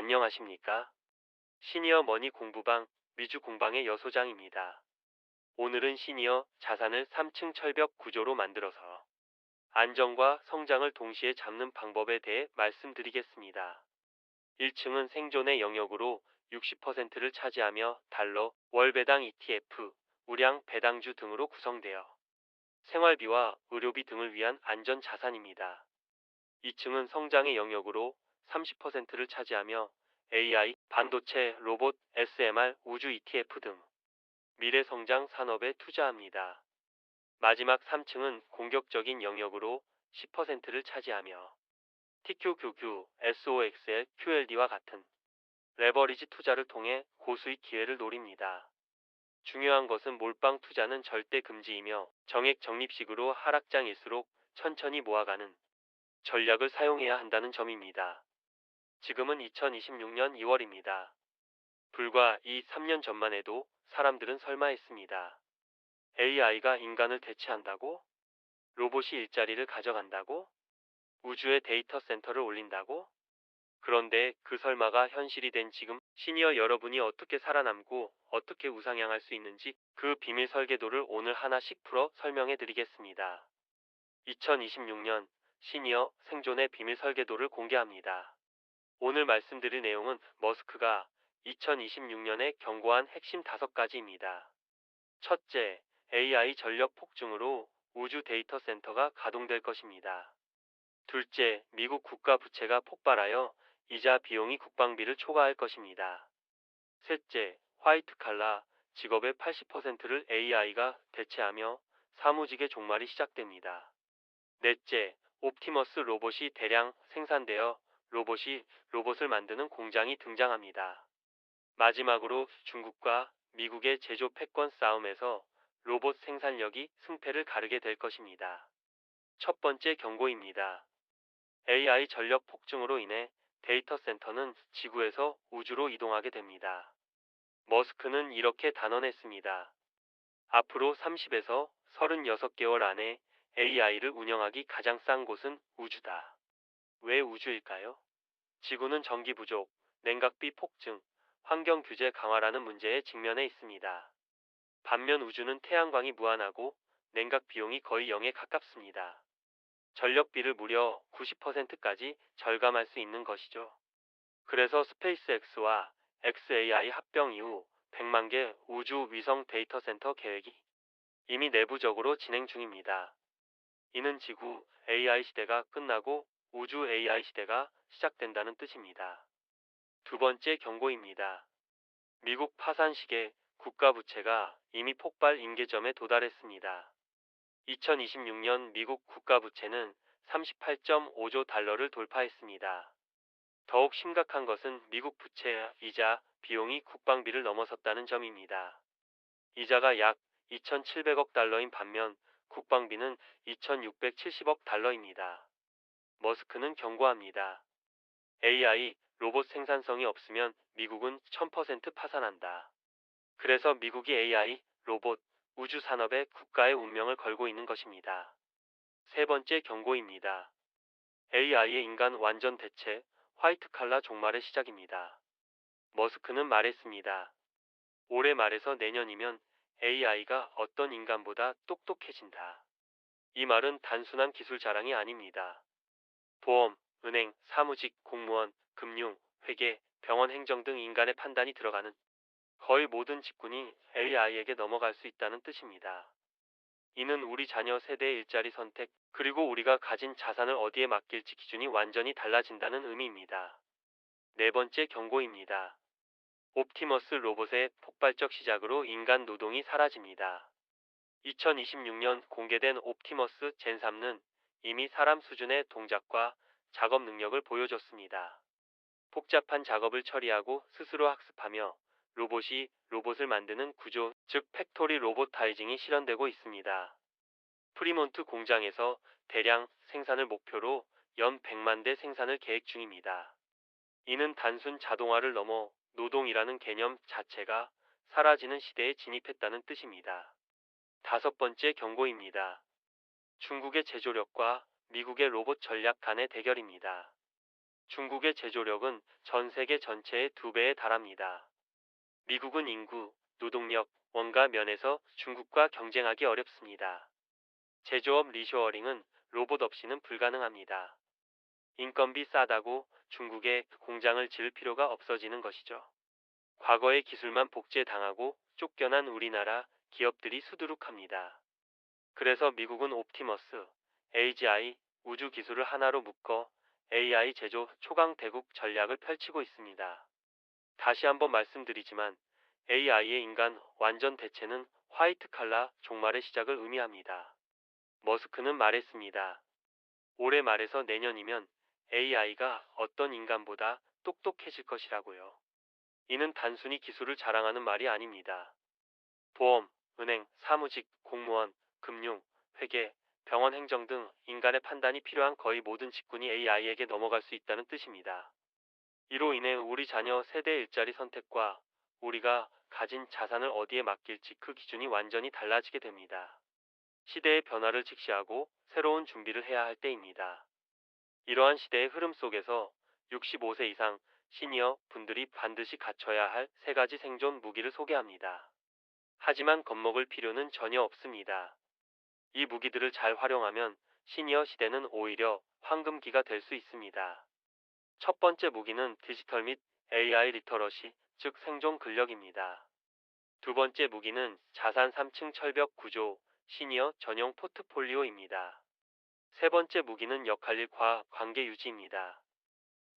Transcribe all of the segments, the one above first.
안녕하십니까? 시니어 머니 공부방 미주 공방의 여소장입니다. 오늘은 시니어 자산을 3층 철벽 구조로 만들어서 안정과 성장을 동시에 잡는 방법에 대해 말씀드리겠습니다. 1층은 생존의 영역으로 60%를 차지하며 달러, 월 배당 ETF, 우량 배당주 등으로 구성되어 생활비와 의료비 등을 위한 안전 자산입니다. 2층은 성장의 영역으로 30%를 차지하며 AI, 반도체, 로봇, SMR, 우주 ETF 등 미래 성장 산업에 투자합니다. 마지막 3층은 공격적인 영역으로 10%를 차지하며 TQQQ, SOXL, QLD와 같은 레버리지 투자를 통해 고수익 기회를 노립니다. 중요한 것은 몰빵 투자는 절대 금지이며 정액 적립식으로 하락장일수록 천천히 모아가는 전략을 사용해야 한다는 점입니다. 지금은 2026년 2월입니다. 불과 이 3년 전만 해도 사람들은 설마 했습니다. AI가 인간을 대체한다고? 로봇이 일자리를 가져간다고? 우주에 데이터 센터를 올린다고? 그런데 그 설마가 현실이 된 지금 시니어 여러분이 어떻게 살아남고 어떻게 우상향할 수 있는지 그 비밀 설계도를 오늘 하나씩 풀어 설명해 드리겠습니다. 2026년 시니어 생존의 비밀 설계도를 공개합니다. 오늘 말씀드릴 내용은 머스크가 2026년에 경고한 핵심 5가지입니다. 첫째, AI 전력 폭증으로 우주 데이터 센터가 가동될 것입니다. 둘째, 미국 국가 부채가 폭발하여 이자 비용이 국방비를 초과할 것입니다. 셋째, 화이트 칼라 직업의 80%를 AI가 대체하며 사무직의 종말이 시작됩니다. 넷째, 옵티머스 로봇이 대량 생산되어 로봇이 로봇을 만드는 공장이 등장합니다. 마지막으로 중국과 미국의 제조 패권 싸움에서 로봇 생산력이 승패를 가르게 될 것입니다. 첫 번째 경고입니다. AI 전력 폭증으로 인해 데이터 센터는 지구에서 우주로 이동하게 됩니다. 머스크는 이렇게 단언했습니다. 앞으로 30에서 36개월 안에 AI를 운영하기 가장 싼 곳은 우주다. 왜 우주일까요? 지구는 전기 부족, 냉각비 폭증, 환경 규제 강화라는 문제에 직면해 있습니다. 반면 우주는 태양광이 무한하고 냉각 비용이 거의 0에 가깝습니다. 전력비를 무려 90%까지 절감할 수 있는 것이죠. 그래서 스페이스X와 XAI 합병 이후 100만 개 우주 위성 데이터 센터 계획이 이미 내부적으로 진행 중입니다. 이는 지구 AI 시대가 끝나고 우주 AI 시대가 시작된다는 뜻입니다. 두 번째 경고입니다. 미국 파산 시계 국가 부채가 이미 폭발 임계점에 도달했습니다. 2026년 미국 국가 부채는 38.5조 달러를 돌파했습니다. 더욱 심각한 것은 미국 부채 이자 비용이 국방비를 넘어섰다는 점입니다. 이자가 약 2,700억 달러인 반면 국방비는 2,670억 달러입니다. 머스크는 경고합니다. AI, 로봇 생산성이 없으면 미국은 1000% 파산한다. 그래서 미국이 AI, 로봇, 우주 산업에 국가의 운명을 걸고 있는 것입니다. 세 번째 경고입니다. AI의 인간 완전 대체, 화이트 칼라 종말의 시작입니다. 머스크는 말했습니다. 올해 말에서 내년이면 AI가 어떤 인간보다 똑똑해진다. 이 말은 단순한 기술 자랑이 아닙니다. 보험, 은행, 사무직, 공무원, 금융, 회계, 병원 행정 등 인간의 판단이 들어가는 거의 모든 직군이 AI에게 넘어갈 수 있다는 뜻입니다. 이는 우리 자녀 세대의 일자리 선택, 그리고 우리가 가진 자산을 어디에 맡길지 기준이 완전히 달라진다는 의미입니다. 네 번째 경고입니다. 옵티머스 로봇의 폭발적 시작으로 인간 노동이 사라집니다. 2026년 공개된 옵티머스 젠3는 이미 사람 수준의 동작과 작업 능력을 보여줬습니다. 복잡한 작업을 처리하고 스스로 학습하며 로봇이 로봇을 만드는 구조, 즉 팩토리 로보타이징이 실현되고 있습니다. 프리몬트 공장에서 대량 생산을 목표로 연 100만 대 생산을 계획 중입니다. 이는 단순 자동화를 넘어 노동이라는 개념 자체가 사라지는 시대에 진입했다는 뜻입니다. 다섯 번째 경고입니다. 중국의 제조력과 미국의 로봇 전략 간의 대결입니다. 중국의 제조력은 전 세계 전체의 두 배에 달합니다. 미국은 인구, 노동력, 원가 면에서 중국과 경쟁하기 어렵습니다. 제조업 리쇼어링은 로봇 없이는 불가능합니다. 인건비 싸다고 중국에 공장을 지을 필요가 없어지는 것이죠. 과거의 기술만 복제당하고 쫓겨난 우리나라 기업들이 수두룩합니다. 그래서 미국은 옵티머스, AGI, 우주 기술을 하나로 묶어 AI 제조 초강 대국 전략을 펼치고 있습니다. 다시 한번 말씀드리지만 AI의 인간 완전 대체는 화이트 칼라 종말의 시작을 의미합니다. 머스크는 말했습니다. 올해 말에서 내년이면 AI가 어떤 인간보다 똑똑해질 것이라고요. 이는 단순히 기술을 자랑하는 말이 아닙니다. 보험, 은행, 사무직, 공무원, 금융, 회계, 병원 행정 등 인간의 판단이 필요한 거의 모든 직군이 AI에게 넘어갈 수 있다는 뜻입니다. 이로 인해 우리 자녀 세대 일자리 선택과 우리가 가진 자산을 어디에 맡길지 그 기준이 완전히 달라지게 됩니다. 시대의 변화를 직시하고 새로운 준비를 해야 할 때입니다. 이러한 시대의 흐름 속에서 65세 이상 시니어 분들이 반드시 갖춰야 할 세 가지 생존 무기를 소개합니다. 하지만 겁먹을 필요는 전혀 없습니다. 이 무기들을 잘 활용하면 시니어 시대는 오히려 황금기가 될 수 있습니다. 첫 번째 무기는 디지털 및 AI 리터러시, 즉 생존 근력입니다. 두 번째 무기는 자산 3층 철벽 구조, 시니어 전용 포트폴리오입니다. 세 번째 무기는 역할일과 관계 유지입니다.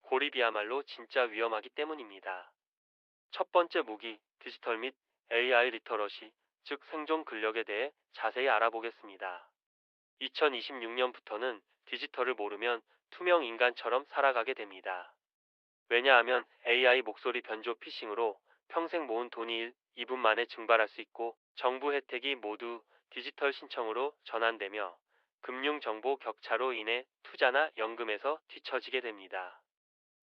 고립이야말로 진짜 위험하기 때문입니다. 첫 번째 무기, 디지털 및 AI 리터러시, 즉 생존 근력에 대해 자세히 알아보겠습니다. 2026년부터는 디지털을 모르면 투명 인간처럼 살아가게 됩니다. 왜냐하면 AI 목소리 변조 피싱으로 평생 모은 돈이 1, 2분 만에 증발할 수 있고 정부 혜택이 모두 디지털 신청으로 전환되며 금융 정보 격차로 인해 투자나 연금에서 뒤처지게 됩니다.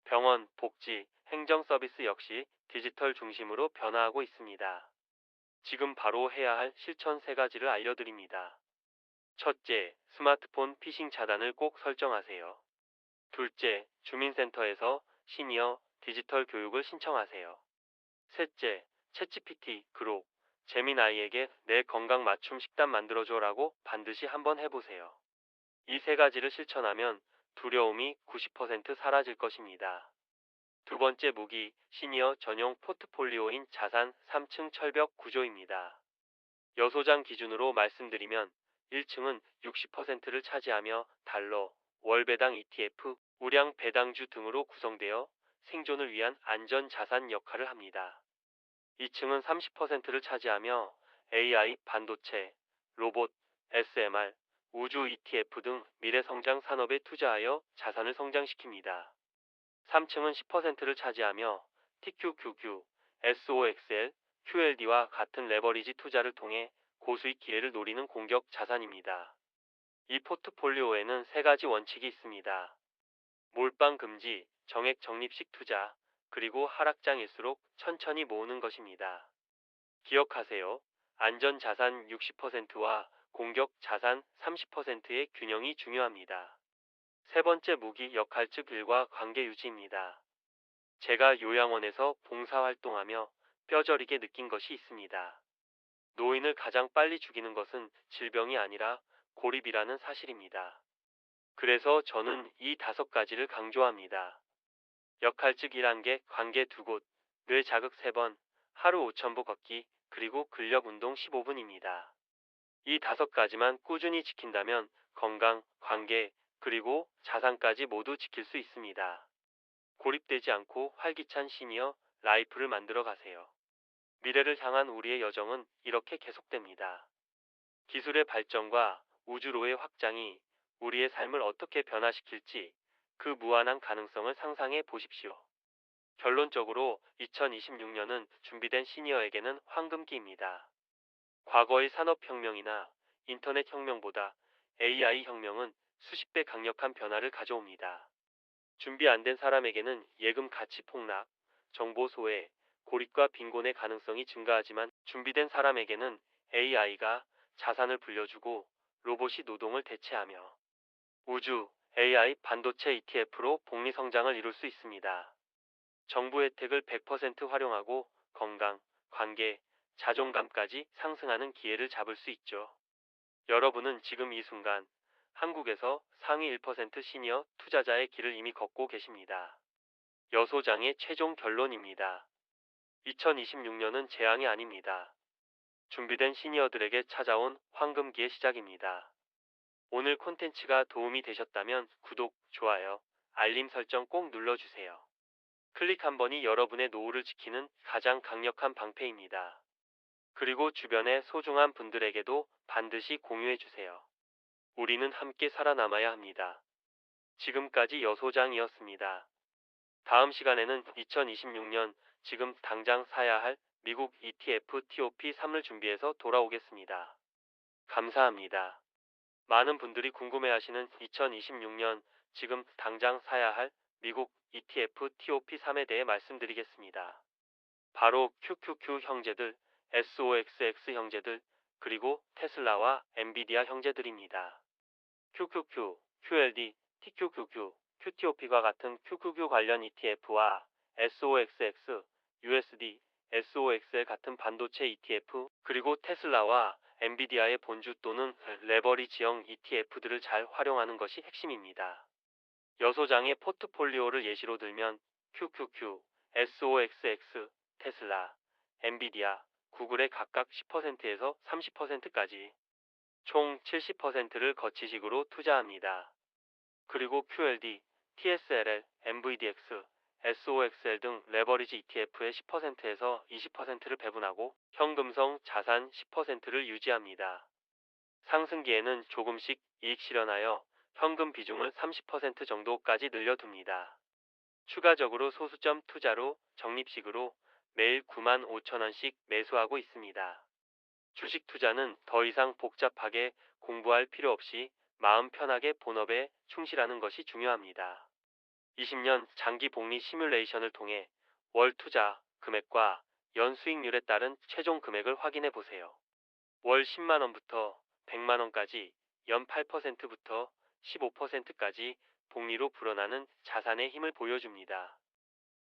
병원, 복지, 행정 서비스 역시 디지털 중심으로 변화하고 있습니다. 지금 바로 해야 할 실천 세 가지를 알려드립니다. 첫째, 스마트폰 피싱 차단을 꼭 설정하세요. 둘째, 주민센터에서 시니어 디지털 교육을 신청하세요. 셋째, 챗GPT, 그록, 재민아이에게 내 건강 맞춤 식단 만들어줘라고 반드시 한번 해보세요. 이 세 가지를 실천하면 두려움이 90% 사라질 것입니다. 두 번째 무기, 시니어 전용 포트폴리오인 자산 3층 철벽 구조입니다. 여소장 기준으로 말씀드리면 1층은 60%를 차지하며 달러, 월 배당 ETF, 우량 배당주 등으로 구성되어 생존을 위한 안전 자산 역할을 합니다. 2층은 30%를 차지하며 AI, 반도체, 로봇, SMR, 우주 ETF 등 미래 성장 산업에 투자하여 자산을 성장시킵니다. 3층은 10%를 차지하며 TQQQ, SOXL, QLD와 같은 레버리지 투자를 통해 고수익 기회를 노리는 공격 자산입니다. 이 포트폴리오에는 세 가지 원칙이 있습니다. 몰빵 금지, 정액 적립식 투자, 그리고 하락장일수록 천천히 모으는 것입니다. 기억하세요. 안전 자산 60%와 공격 자산 30%의 균형이 중요합니다. 세 번째 무기 역할 즉 일과 관계 유지입니다. 제가 요양원에서 봉사활동하며 뼈저리게 느낀 것이 있습니다. 노인을 가장 빨리 죽이는 것은 질병이 아니라 고립이라는 사실입니다. 그래서 저는 이 다섯 가지를 강조합니다. 역할 즉 1단계 관계 두 곳, 뇌 자극 3번, 하루 5천보 걷기, 그리고 근력 운동 15분입니다. 이 다섯 가지만 꾸준히 지킨다면 건강, 관계, 그리고 자산까지 모두 지킬 수 있습니다. 고립되지 않고 활기찬 시니어 라이프를 만들어 가세요. 미래를 향한 우리의 여정은 이렇게 계속됩니다. 기술의 발전과 우주로의 확장이 우리의 삶을 어떻게 변화시킬지 그 무한한 가능성을 상상해 보십시오. 결론적으로 2026년은 준비된 시니어에게는 황금기입니다. 과거의 산업혁명이나 인터넷 혁명보다 AI 혁명은 수십 배 강력한 변화를 가져옵니다. 준비 안 된 사람에게는 예금 가치 폭락, 정보 소외, 고립과 빈곤의 가능성이 증가하지만 준비된 사람에게는 AI가 자산을 불려주고 로봇이 노동을 대체하며 우주, AI 반도체 ETF로 복리 성장을 이룰 수 있습니다. 정부 혜택을 100% 활용하고 건강, 관계, 자존감까지 상승하는 기회를 잡을 수 있죠. 여러분은 지금 이 순간 한국에서 상위 1% 시니어 투자자의 길을 이미 걷고 계십니다. 여 소장의 최종 결론입니다. 2026년은 재앙이 아닙니다. 준비된 시니어들에게 찾아온 황금기의 시작입니다. 오늘 콘텐츠가 도움이 되셨다면 구독, 좋아요, 알림 설정 꼭 눌러주세요. 클릭 한 번이 여러분의 노후를 지키는 가장 강력한 방패입니다. 그리고 주변의 소중한 분들에게도 반드시 공유해주세요. 우리는 함께 살아남아야 합니다. 지금까지 여소장이었습니다. 다음 시간에는 2026년 지금 당장 사야 할 미국 ETF TOP3을 준비해서 돌아오겠습니다. 감사합니다. 많은 분들이 궁금해하시는 2026년 지금 당장 사야 할 미국 ETF TOP3에 대해 말씀드리겠습니다. 바로 QQQ 형제들, SOXX 형제들, 그리고 테슬라와 엔비디아 형제들입니다. QQQ, QLD, TQQQ, QTOP과 같은 QQQ 관련 ETF와 SOXX, USD, SOXL 같은 반도체 ETF, 그리고 테슬라와 엔비디아의 본주 또는 레버리지형 ETF들을 잘 활용하는 것이 핵심입니다. 여소장의 포트폴리오를 예시로 들면 QQQ, SOXX, 테슬라, 엔비디아, 구글의 각각 10%에서 30%까지 총 70%를 거치식으로 투자합니다. 그리고 QLD, TSLL, MVDX, SOXL 등 레버리지 ETF의 10%에서 20%를 배분하고 현금성 자산 10%를 유지합니다. 상승기에는 조금씩 이익 실현하여 현금 비중을 30% 정도까지 늘려둡니다. 추가적으로 소수점 투자로 적립식으로 매일 9만 5천 원씩 매수하고 있습니다. 주식 투자는 더 이상 복잡하게 공부할 필요 없이 마음 편하게 본업에 충실하는 것이 중요합니다. 20년 장기 복리 시뮬레이션을 통해 월 투자 금액과 연 수익률에 따른 최종 금액을 확인해 보세요. 월 10만 원부터 100만 원까지 연 8%부터 15%까지 복리로 불어나는 자산의 힘을 보여줍니다.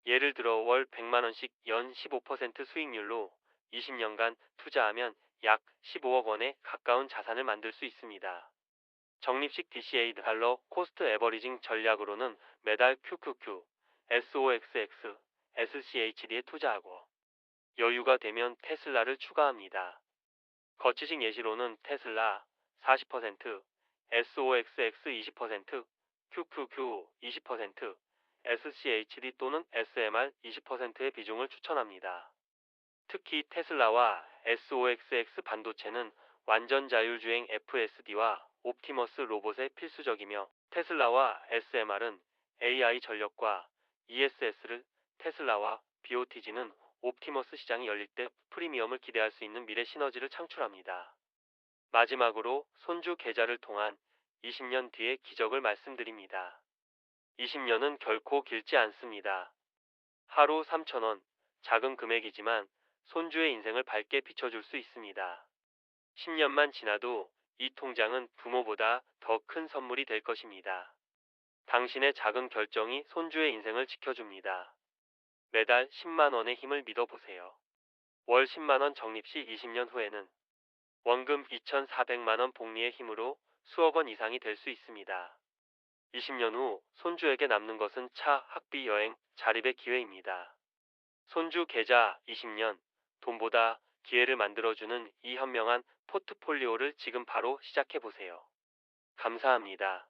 예를 들어 월 100만 원씩 연 15% 수익률로 20년간 투자하면 약 15억 원에 가까운 자산을 만들 수 있습니다. 적립식 DCA 달러 코스트 에버리징 전략으로는 매달 QQQ, SOXX, SCHD에 투자하고 여유가 되면 테슬라를 추가합니다. 거치식 예시로는 테슬라 40%, SOXX 20%, QQQ 20%, SCHD 또는 SMR 20%의 비중을 추천합니다. 특히 테슬라와 SOXX 반도체는 완전 자율주행 FSD와 옵티머스 로봇의 필수적이며 테슬라와 SMR은 AI 전력과 ESS를 테슬라와 BOTG는 옵티머스 시장이 열릴 때 프리미엄을 기대할 수 있는 미래 시너지를 창출합니다. 마지막으로 손주 계좌를 통한 20년 뒤의 기적을 말씀드립니다. 20년은 결코 길지 않습니다. 하루 3천원, 작은 금액이지만 손주의 인생을 밝게 비춰줄 수 있습니다. 10년만 지나도 이 통장은 부모보다 더 큰 선물이 될 것입니다. 당신의 작은 결정이 손주의 인생을 지켜줍니다. 매달 10만원의 힘을 믿어보세요. 월 10만원 적립 시 20년 후에는 원금 2,400만원 복리의 힘으로 수억 원 이상이 될 수 있습니다. 20년 후 손주에게 남는 것은 차, 학비, 여행, 자립의 기회입니다. 손주 계좌 20년 돈보다 기회를 만들어주는 이 현명한 포트폴리오를 지금 바로 시작해 보세요. 감사합니다.